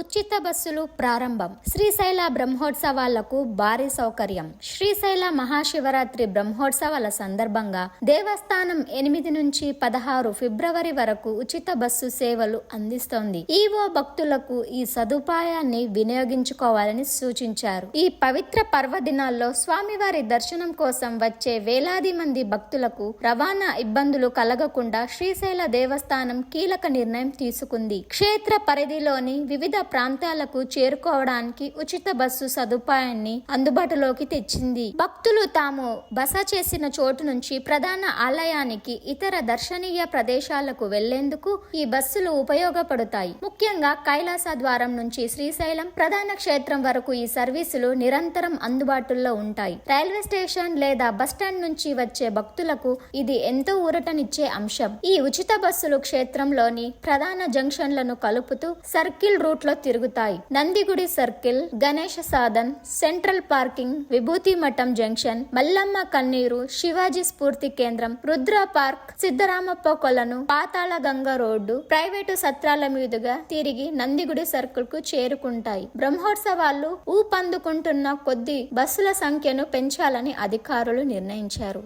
ఉచిత బస్సులు ప్రారంభం. శ్రీశైల బ్రహ్మోత్సవాలకు భారీ సౌకర్యం. శ్రీశైల మహాశివరాత్రి బ్రహ్మోత్సవాల సందర్భంగా దేవస్థానం ఎనిమిది నుంచి పదహారు ఫిబ్రవరి వరకు ఉచిత బస్సు సేవలు అందిస్తోంది. ఈవో భక్తులకు ఈ సదుపాయాన్ని వినియోగించుకోవాలని సూచించారు. ఈ పవిత్ర పర్వదినాల్లో స్వామివారి దర్శనం కోసం వచ్చే వేలాది మంది భక్తులకు రవాణా ఇబ్బందులు కలగకుండా శ్రీశైల దేవస్థానం కీలక నిర్ణయం తీసుకుంది. క్షేత్ర పరిధిలోని వివిధ ప్రాంతాలకు చేరుకోవడానికి ఉచిత బస్సు సదుపాయాన్ని అందుబాటులోకి తెచ్చింది. భక్తులు తాము బస చేసిన చోటు నుంచి ప్రధాన ఆలయానికి ఇతర దర్శనీయ ప్రదేశాలకు వెళ్ళేందుకు ఈ బస్సులు ఉపయోగపడతాయి. ముఖ్యంగా కైలాస ద్వారం నుంచి శ్రీశైలం ప్రధాన క్షేత్రం వరకు ఈ సర్వీసులు నిరంతరం అందుబాటులో ఉంటాయి. రైల్వే స్టేషన్ లేదా బస్టాండ్ నుంచి వచ్చే భక్తులకు ఇది ఎంతో ఊరటనిచ్చే అంశం. ఈ ఉచిత బస్సులు క్షేత్రంలోని ప్రధాన జంక్షన్లను కలుపుతూ సర్కిల్ రూట్లో తిరుగుతాయి. Nandigudi circle Ganesha Sadhan central parking Vibhuti Matham junction Mallamma కన్నీరు శివాజీ స్ఫూర్తి కేంద్రం రుద్ర పార్క్ సిద్ధరామప్ప కొలను పాతాళ గంగ రోడ్డు ప్రైవేటు సత్రాల మీదుగా తిరిగి నందిగుడి సర్కిల్కు చేరుకుంటాయి. బ్రహ్మోత్సవాలు ఊపందుకుంటున్న కొద్ది బస్సుల సంఖ్యను పెంచాలని అధికారులు నిర్ణయించారు.